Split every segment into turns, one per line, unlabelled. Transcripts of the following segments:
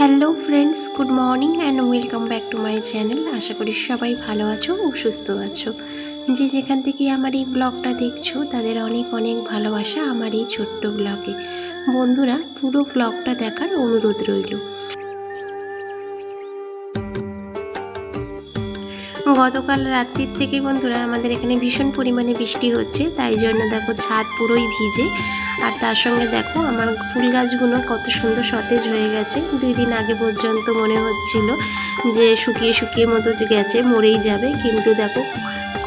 Hello friends good morning and welcome back to my channel আশা করি সবাই ভালো আছো ও সুস্থ আছো। যে যেখান থেকে আমার এই ব্লগটা দেখছ, তাদের অনেক অনেক ভালোবাসা আমার এই ছোট্ট ব্লগে। বন্ধুরা, পুরো ব্লগটা দেখার অনুরোধ রইল। গতকাল রাত্রির থেকে বন্ধুরা আমাদের এখানে ভীষণ পরিমাণে বৃষ্টি হচ্ছে, তাই জন্য দেখো ছাদ পুরোই ভিজে। আর তার সঙ্গে দেখো আমার ফুল গাছগুলো কত সুন্দর সতেজ হয়ে গেছে। দুই দিন আগে পর্যন্ত মনে হচ্ছিল যে শুকিয়ে শুকিয়ে মতো গেছে, মরেই যাবে। কিন্তু দেখো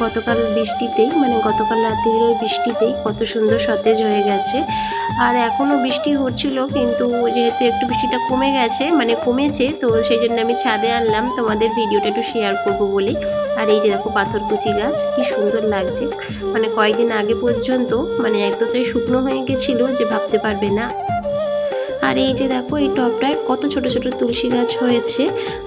গতকাল বৃষ্টিতেই মানে গতকাল রাত্রির ওই বৃষ্টিতেই কত সুন্দর সতেজ হয়ে গেছে। আর এখনও বৃষ্টি হচ্ছিল, কিন্তু যেহেতু একটু বৃষ্টিটা কমে গেছে মানে কমেছে, তো সেই জন্য আমি ছাদে আনলাম। তোমাদের ভিডিওটা একটু শেয়ার করব বলে। আর এই যে দেখো পাথরকুচি গাছ, কি সুন্দর লাগছে। মানে কয়েকদিন আগে পর্যন্ত মানে একদমই শুকনো হয়ে গেছিল যে ভাবতে পারবে না। আর এই যে দেখো, এই টবটায় কত ছোট ছোট তুলসী গাছ হয়েছে।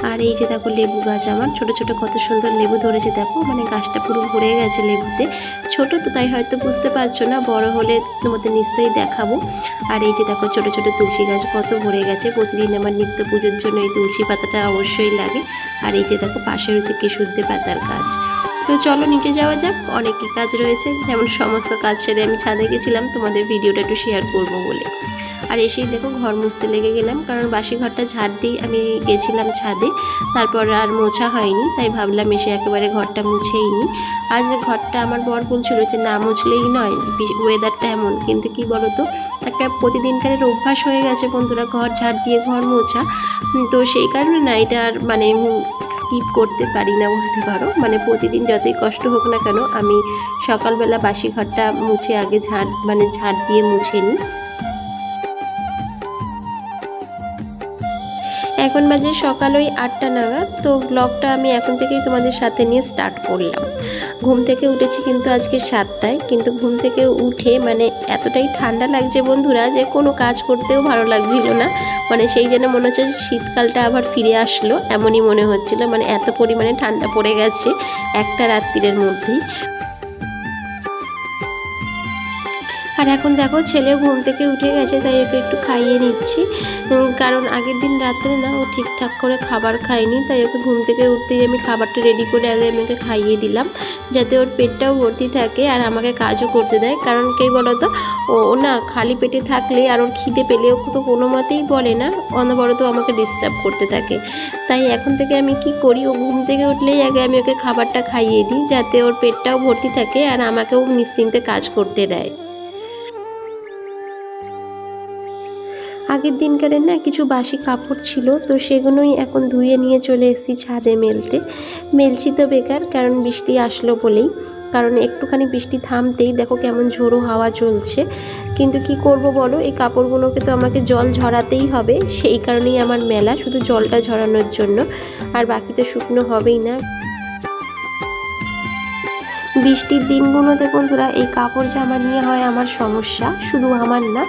আর এই যে দেখো, লেবু গাছ আমার। ছোট ছোট কত সুন্দর লেবু ধরেছে দেখো। মানে গাছটা পুরো ভরে গেছে লেবুতে। ছোট তো তাই হয়তো বুঝতে পারছ না, বড় হলে তোমাদের নিশ্চয়ই দেখাবো। আর এই যে দেখো, ছোট ছোট তুলসী গাছ কত ভরে গেছে। প্রতিদিন আমার নিত্য পুজোর জন্য এই তুলসী পাতাটা অবশ্যই লাগে। আর এই যে দেখো, পাশে রয়েছে কেশুদ্দে পাতার গাছ। তো চলো নিচে যাওয়া যাক, অনেকই কাজ রয়েছে। যেমন সমস্ত কাজ সেরে আমি ছাদে গেছিলাম, তোমাদের ভিডিওটা একটু শেয়ার করব বলে। আর এসেই দেখো ঘর মুছতে লেগে গেলাম, কারণ বাসি ঘরটা ঝাড় দিয়ে আমি গেছিলাম ছাদে, তারপর আর মোছা হয়নি, তাই ভাবলাম এসে একেবারে ঘরটা মুছেই নিই আজ ঘরটা আমার বর বলছিল যে না মুছলেই নয় ওয়েদারটা এমন, কিন্তু কি বলো তো একটা প্রতিদিনকারের অভ্যাস হয়ে গেছে বন্ধুরা, ঘর ঝাড় দিয়ে ঘর মোছা। তো সেই কারণে না, এটা আর মানে স্কিপ করতে পারি না, বলতে পারো। মানে প্রতিদিন যতই কষ্ট হোক না কেন, আমি সকালবেলা বাসি ঘরটা মুছে আগে ঝাড় মানে ঝাড় দিয়ে মুছে নিই এখন বাজে সকাল ওই আটটা নাগাদ, তো ব্লগটা আমি এখন থেকেই তোমাদের সাথে নিয়ে স্টার্ট করলাম। ঘুম থেকে উঠেছি কিন্তু আজকে সাতটায়, কিন্তু ঘুম থেকে উঠে মানে এতটাই ঠান্ডা লাগছে বন্ধুরা যে কোনো কাজ করতেও ভালো লাগছিল না। মানে সেই জন্য মনে হচ্ছে শীতকালটা আবার ফিরে আসলো, এমনই মনে হচ্ছিল। মানে এত পরিমাণে ঠান্ডা পড়ে গেছে একটা রাত্রির মধ্যেই। আর এখন দেখো ছেলেও ঘুম থেকে উঠে গেছে, তাই ওকে একটু খাইয়ে নিচ্ছি। কারণ আগের দিন রাত্রে না ও ঠিকঠাক করে খাবার খায়নি, তাই ওকে ঘুম থেকে উঠতেই আমি খাবারটা রেডি করে আগে আমি ওকে খাইয়ে দিলাম, যাতে ওর পেটটাও ভর্তি থাকে আর আমাকে কাজও করতে দেয়। কারণ কে বলতো, ও না খালি পেটে থাকলে আর ওর খিদে পেলে ও তো কোনো মতেই বলে না, অনবরত আমাকে ডিস্টার্ব করতে থাকে। তাই এখন থেকে আমি কি করি, ও ঘুম থেকে উঠলেই আগে আমি ওকে খাবারটা খাইয়ে দিই, যাতে ওর পেটটাও ভর্তি থাকে আর আমাকেও নিশ্চিন্তে কাজ করতে দেয়। আগের দিনকারের না কিছু বাসি কাপড় ছিল, তো সেগুলোই এখন ধুয়ে নিয়ে চলে এসেছি ছাদে মেলতে। মেলছি তো বেকার, কারণ বৃষ্টি আসলো বলেই। কারণ একটুখানি বৃষ্টি থামতেই দেখো কেমন ঝোড়ো হাওয়া চলছে। কিন্তু কি করব বলো, এই কাপড়গুলোকে তো আমাকে জল ঝরাতেই হবে, সেই কারণেই আমার মেলা, শুধু জলটা ঝরানোর জন্য। আর বাকি তো শুকনো হবেই না। বৃষ্টির দিনগুলোতে বন্ধুরা, এই কাপড় জামা নিয়ে হয় আমার সমস্যা, শুধু আমার না,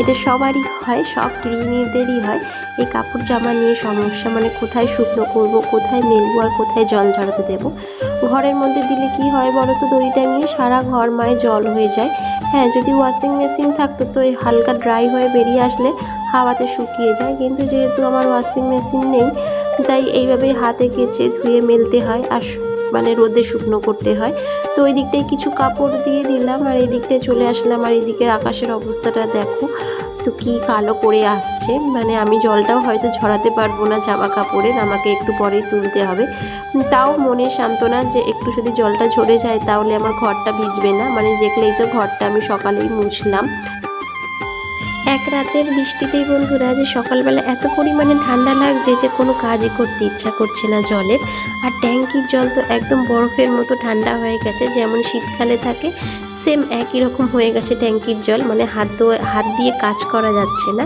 এটা সবারই হয়, সব গৃহিণীদেরই হয়। এই কাপড় জামা নিয়ে সমস্যা মানে কোথায় শুকনো করব, কোথায় মেলবো আর কোথায় জল ঝরাতে দেবো? ঘরের মধ্যে দিলে কি হয় বলো তো দড়িটা নিয়ে? সারা ঘর মায়ে জল হয়ে যায়। হ্যাঁ যদি ওয়াশিং মেশিন থাকতো তো এই হালকা ড্রাই হয়ে বেরিয়ে আসলে হাওয়াতে শুকিয়ে যায়। কিন্তু যেহেতু আমার ওয়াশিং মেশিন নেই, তাই এইভাবে হাতে কেচে ধুয়ে মেলতে হয় আর মানে রোদে শুকনো করতে হয়। তো ওই দিকটায় কিছু কাপড় দিয়ে দিলাম আর এই দিকটায় চলে আসলাম। আর এই দিকের আকাশের অবস্থাটা দেখো। তো কি কালো করে আসছে। মানে আমি জলটাও হয়তো ঝরাতে পারব না জামা কাপড়ের আমাকে একটু পরেই তুলতে হবে। তাও মনে সান্ত্বনা যে একটু যদি জলটা ঝরে যায় তাহলে আমার ঘরটা ভিজবে না। মানে দেখলেই তো ঘরটা আমি সকালেই মুছলাম। এক রাতের বৃষ্টিতেই বন্ধুরা, যে সকালবেলা এত পরিমাণে ঠান্ডা লাগছে যে কোনো কাজই করতে ইচ্ছা করছে না জলের আর ট্যাঙ্কির জল তো একদম বরফের মতো ঠান্ডা হয়ে গেছে, যেমন শীতকালে থাকে সেম একই রকম হয়ে গেছে ট্যাঙ্কির জল মানে হাত হাত দিয়ে কাজ করা যাচ্ছে না।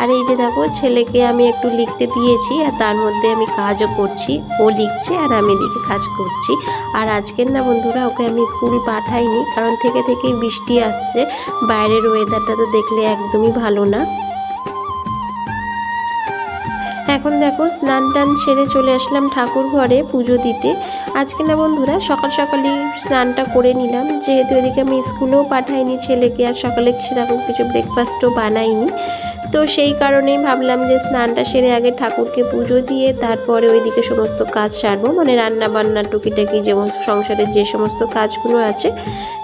আর এই যে দেখো, ছেলেকে আমি একটু লিখতে দিয়েছি, আর তার মধ্যে আমি কাজও করছি, ও লিখছে আর আমি এদিকে কাজ করছি। আর আজকের না বন্ধুরা, ওকে আমি স্কুল পাঠাইনি, কারণ থেকে থেকেই বৃষ্টি আসছে। বাইরের ওয়েদারটা তো দেখলে একদমই ভালো না। এখন দেখো স্নান টান সেরে চলে আসলাম ঠাকুর ঘরে পুজো দিতে। আজকে না বন্ধুরা, সকাল সকালই স্নানটা করে নিলাম। যেহেতু এদিকে আমি স্কুলেও পাঠাইনি ছেলেকে, আর সকালে সেরকম কিছু ব্রেকফাস্টও বানাইনি। তো সেই কারণেই ভাবলাম যে স্নানটা সেরে আগে ঠাকুরকে পুজো দিয়ে তারপরে ওইদিকে সমস্ত কাজ সারবো। মানে রান্না বান্না টুকিটাকি যেমন সংসারের যে সমস্ত কাজগুলো আছে,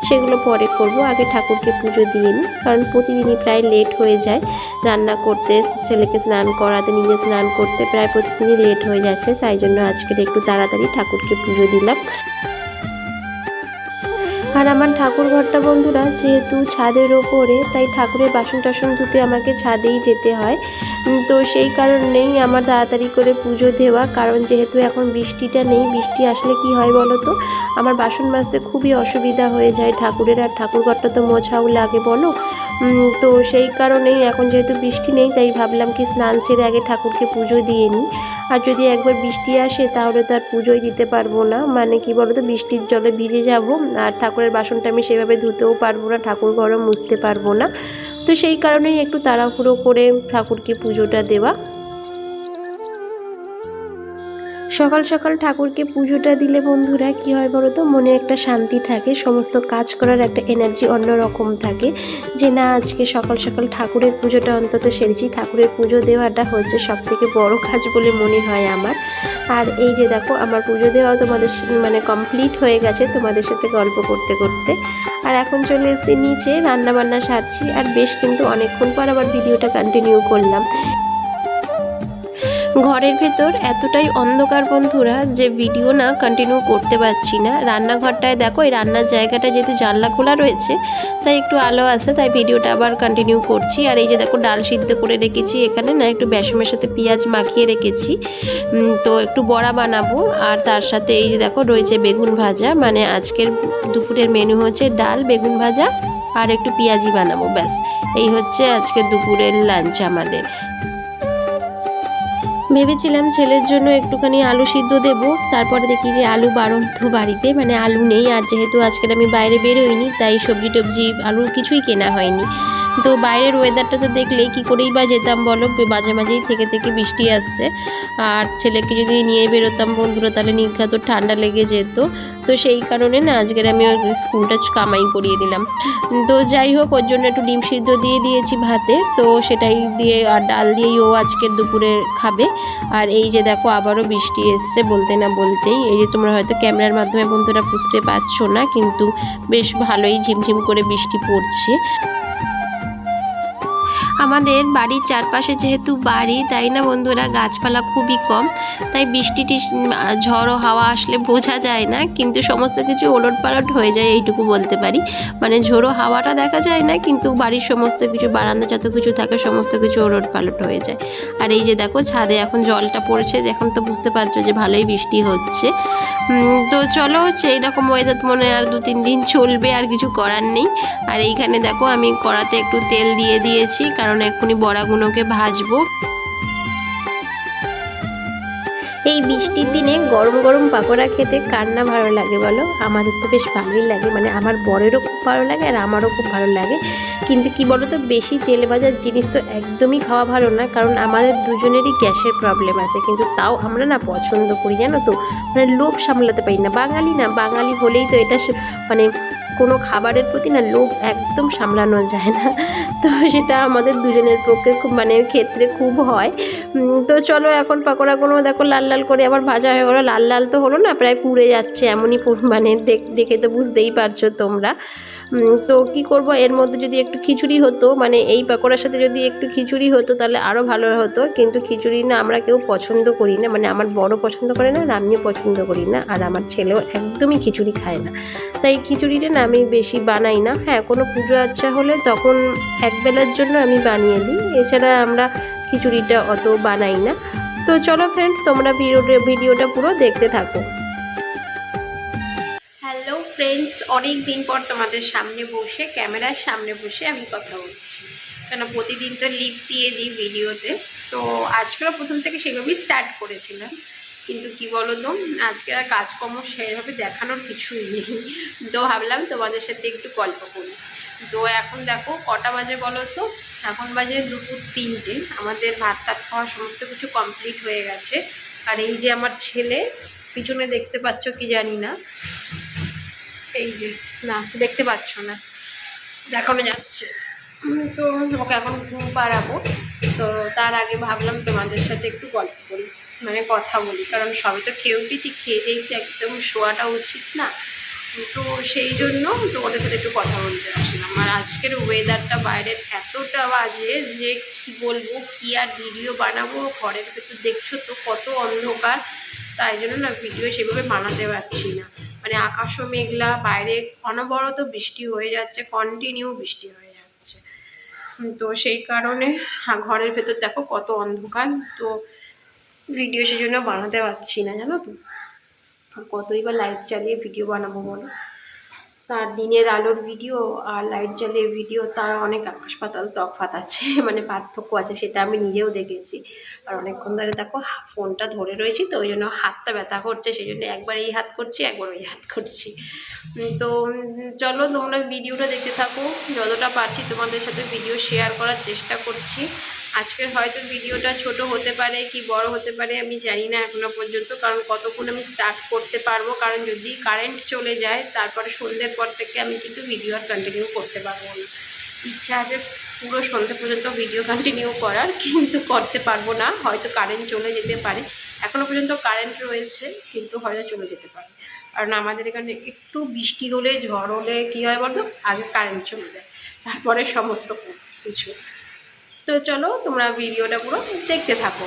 সেগুলো পরে করব। আগে ঠাকুরকে পুজো দিয়ে নিই। কারণ প্রতিদিনই প্রায় লেট হয়ে যায় রান্না করতে। ছেলেকে স্নান করাতে, নিজে স্নান করতে প্রায় প্রতিদিনই লেট হয়ে যাচ্ছে। তাই জন্য আজকের একটু তাড়াতাড়ি ঠাকুরকে পুজো দিলাম। আর আমার ঠাকুর ঘরটা বন্ধুরা, যেহেতু ছাদের ওপরে, তাই ঠাকুরের বাসন টাসন ধুতে আমাকে ছাদেই যেতে হয়। তো সেই কারণেই আমার তাড়াতাড়ি করে পুজো দেওয়া, কারণ যেহেতু এখন বৃষ্টিটা নেই, বৃষ্টি আসলে কি হয় বলো তো? আমার বাসন মাজতে খুবই অসুবিধা হয়ে যায় ঠাকুরের, আর ঠাকুর ঘরটা তো মোছাও লাগে বলো। তো সেই কারণেই এখন যেহেতু বৃষ্টি নেই, তাই ভাবলাম কি স্নান সেরে আগে ঠাকুরকে পুজো দিয়ে নিই। আর যদি একবার বৃষ্টি আসে তাহলে তো আর পুজোই দিতে পারব না। মানে কি বলো তো বৃষ্টির জলে ভিজে যাব, আর ঠাকুরের বাসনটা আমি সেভাবে ধুতেও পারব না, ঠাকুর ঘরও মুছতে পারব না। তো সেই কারণেই একটু তাড়াহুড়ো করে ঠাকুরকে পুজোটা দেওয়া। সকাল সকাল ঠাকুরকে পুজোটা দিলে বন্ধুরা, কি হয় বলো তো? মনে একটা শান্তি থাকে, সমস্ত কাজ করার একটা এনার্জি অন্যরকম থাকে যে না, আজকে সকাল সকাল ঠাকুরের পুজোটা অন্তত সেরেছি। ঠাকুরের পুজো দেওয়াটা হচ্ছে সব থেকে বড় কাজ বলে মনে হয় আমার। আর এই যে দেখো, আমার পুজো দেওয়া তোমাদের মানে কমপ্লিট হয়ে গেছে তোমাদের সাথে গল্প করতে করতে। আর এখন চলে এসেছি নিচে রান্না বান্না সারছি। আর বেশ কিন্তু অনেকক্ষণ পর আবার ভিডিওটা কন্টিনিউ করলাম। ঘরের ভেতর এতটাই অন্ধকার বন্ধুরা যে ভিডিও না কন্টিনিউ করতে পারছি না। রান্নাঘরটায় দেখো, এই রান্নার জায়গাটা যেহেতু জানলা খোলা রয়েছে, তাই একটু আলো আছে, তাই ভিডিওটা আবার কন্টিনিউ করছি। আর এই যে দেখো, ডাল সিদ্ধ করে রেখেছি এখানে, না একটু বেসমের সাথে পেঁয়াজ মাখিয়ে রেখেছি। তো একটু বড়া বানাবো, আর তার সাথে এই যে দেখো, রয়েছে বেগুন ভাজা। মানে আজকের দুপুরের মেনু হচ্ছে ডাল, বেগুন ভাজা, আর একটু পেঁয়াজি বানাবো, ব্যাস। এই হচ্ছে আজকে দুপুরের লাঞ্চ আমাদের। ভেবেছিলাম ছেলের জন্য একটুখানি আলু সিদ্ধ দেব, তারপরে দেখি যে আলু বাড়ন্ত বাড়িতে মানে আলু নেই, আর যেহেতু আজকের আমি বাইরে বেরোইনি, তাই সবজি টবজি আলু কিছুই কেনা হয়নি। তো বাইরের ওয়েদারটা তো দেখলে কি করেই বা যেতাম বলো? মাঝে মাঝেই থেকে থেকে বৃষ্টি আসছে। আর ছেলেকে যদি নিয়ে বেরোতাম বন্ধুরা, তাহলে নিঘাত ঠান্ডা লেগে যেত। তো সেই কারণে না, আজকের আমি ওর স্কুলটা কামাই করিয়ে দিলাম। তো যাই হোক, ওর জন্য একটু ডিম সিদ্ধ দিয়ে দিয়েছি ভাতে। তো সেটাই দিয়ে আর ডাল দিয়েই ও আজকের দুপুরে খাবে। আর এই যে দেখো, আবারও বৃষ্টি এসছে বলতে না বলতেই। এই যে তোমরা হয়তো ক্যামেরার মাধ্যমে বন্ধুরা বুঝতে পারছ না, কিন্তু বেশ ভালোই ঝিমঝিম করে বৃষ্টি পড়ছে। আমাদের বাড়ির চারপাশে যেহেতু বাড়ি, তাই না বন্ধুরা? গাছপালা খুবই কম, তাই বৃষ্টি ঝড় হাওয়া আসলে বোঝা যায় না, কিন্তু সমস্ত কিছু ওলট পালট হয়ে যায়, এইটুকু বলতে পারি। মানে ঝোড়ো হাওয়াটা দেখা যায় না, কিন্তু বাড়ির সমস্ত কিছু, বারান্দা যত কিছু থাকে, সমস্ত কিছু ওলট পালট হয়ে যায়। আর এই যে দেখো, ছাদে এখন জলটা পড়েছে, এখন তো বুঝতে পারছ যে ভালোই বৃষ্টি হচ্ছে। তো চলো সেই রকম ওয়েদার মনে আর দু তিন দিন চলবে, আর কিছু করার নেই। আর এইখানে দেখো, আমি কড়াতে একটু তেল দিয়ে দিয়েছি, কারণ এক্ষুনি বড়াগুলোকে ভাজবো। এই বৃষ্টির দিনে গরম গরম পাকোড়া খেতে কার না ভালো লাগে বলো? আমাদের তো বেশ ভালোই লাগে। মানে আমার বরেরও খুব ভালো লাগে আর আমারও খুব ভালো লাগে। কিন্তু কি বলো তো বেশি তেল ভাজার জিনিস তো একদমই খাওয়া ভালো না, কারণ আমাদের দুজনেরই গ্যাসের প্রবলেম আছে। কিন্তু তাও আমরা না পছন্দ করি, জানো তো? মানে লোভ সামলাতে পারি না। বাঙালি না, বাঙালি হলেই তো এটা মানে কোনো খাবারের প্রতি না লোভ একদম সামলানো যায় না। তো সেটা আমাদের দুজনের পক্ষে খুব মানে ক্ষেত্রে খুব হয়। তো চলো এখন পাকোড়াগুলো দেখো লাল লাল করে আবার ভাজা হয়ে গেলো। লাল লাল তো হলো না, প্রায় পুড়ে যাচ্ছে এমনই মানে দেখ- তো বুঝতেই পারছ তোমরা। তো কি করব? এর মধ্যে যদি একটু খিচুড়ি হতো মানে এই পাকোড়ার সাথে যদি একটু খিচুড়ি হতো, তাহলে আরও ভালো হতো। কিন্তু খিচুড়ি না আমরা কেউ পছন্দ করি না। মানে আমার বড় পছন্দ করে না, আর আমিও পছন্দ করি না। আর আমার ছেলেও একদমই খিচুড়ি খায় না। তাই খিচুড়িটা না আমি বেশি বানাই না। হ্যাঁ কোনো পুজো আচ্ছা হলে তখন একবেলার জন্য আমি বানিয়ে দিই। এছাড়া আমরা খিচুড়িটা অত বানাই না। তো চলো ফ্রেন্ড তোমরা ভিডিওটা ভিডিওটা পুরো দেখতে থাকো। হ্যালো ফ্রেন্ডস অনেক দিন পর তোমাদের সামনে বসে, ক্যামেরার সামনে বসে আমি কথা বলছি। কেন প্রতিদিন তো লিপ দিয়ে দিই ভিডিওতে। তো আজকেও প্রথম থেকে সেভাবেই স্টার্ট করেছিলাম। কিন্তু কি বলো তো আজকে আর কাজকর্ম সেভাবে দেখানোর কিছুই নেই। তো ভাবলাম তোমাদের সাথে একটু গল্প করি। তো এখন দেখো, কটা বাজে বলো তো এখন বাজে দুপুর তিনটে। আমাদের ভাত টাত খাওয়া সমস্ত কিছু কমপ্লিট হয়ে গেছে। আর এই যে আমার ছেলে, পিছনে দেখতে পাচ্ছ কি জানি না। এই যে, না, দেখতে পাচ্ছ না। দেখানো যাচ্ছে। তো ওকে এখন ঘুম পাড়াবো
তো তার আগে ভাবলাম তোমাদের সাথে একটু গল্প করি মানে কথা বলি। কারণ সবে তো খেয়ে উঠেছি খেয়ে দিয়ে তো একদম শোয়াটা উচিত না। তো সেই জন্য তোমাদের সাথে একটু কথা বলতে আসলাম। আর আজকের ওয়েদারটা বাইরের এতটা বাজে যে কি বলব, কি আর ভিডিও বানাবো, ঘরের ভেতর দেখছ তো কত অন্ধকার। তাই জন্য না ভিডিও সেভাবে বানাতে পারছি না। মানে আকাশও মেঘলা, বাইরে অনবরত বৃষ্টি হয়ে যাচ্ছে কন্টিনিউ বৃষ্টি হয়ে যাচ্ছে। তো সেই কারণে ঘরের ভেতর দেখো কত অন্ধকার। তো ভিডিও সেজন্য বানাতে পারছি না, জানো তো? কতই বা লাইট চালিয়ে ভিডিও বানাবো বলো? তার দিনের আলোর ভিডিও আর লাইট জ্বালিয়ে ভিডিও তার অনেক আকাশ পাতাল তফাত আছে মানে পার্থক্য আছে, সেটা আমি নিজেও দেখেছি। আর অনেকক্ষণ ধরে দেখো ফোনটা ধরে রয়েছি তো, ওই জন্য হাতটা ব্যথা করছে, সেই জন্য একবার এই হাত করছি, একবার ওই হাত করছি। তো চলো তোমরা ভিডিওটা দেখতে থাকো, যতটা পারছি তোমাদের সাথে ভিডিও শেয়ার করার চেষ্টা করছি। আজকের হয়তো ভিডিওটা ছোট হতে পারে কি বড় হতে পারে, আমি জানি না এখনও পর্যন্ত, কারণ কতক্ষণ আমি স্টার্ট করতে পারব, কারণ যদি কারেন্ট চলে যায়, তারপরে সন্ধ্যের পর থেকে আমি কিন্তু ভিডিও আর কন্টিনিউ করতে পারব না। ইচ্ছা আছে পুরো সন্ধ্যে পর্যন্ত ভিডিও কন্টিনিউ করার, কিন্তু করতে পারব না, হয়তো কারেন্ট চলে যেতে পারে। এখনও পর্যন্ত কারেন্ট রয়েছে, কিন্তু হয়তো চলে যেতে পারে। কারণ আমাদের এখানে একটু বৃষ্টি হলে, ঝড় হলে কী হয় বলতো? আগে কারেন্ট চলে যায়, তারপরে সমস্ত কিছু। তো চলো তোমরা ভিডিওটা পুরো দেখতে থাকো।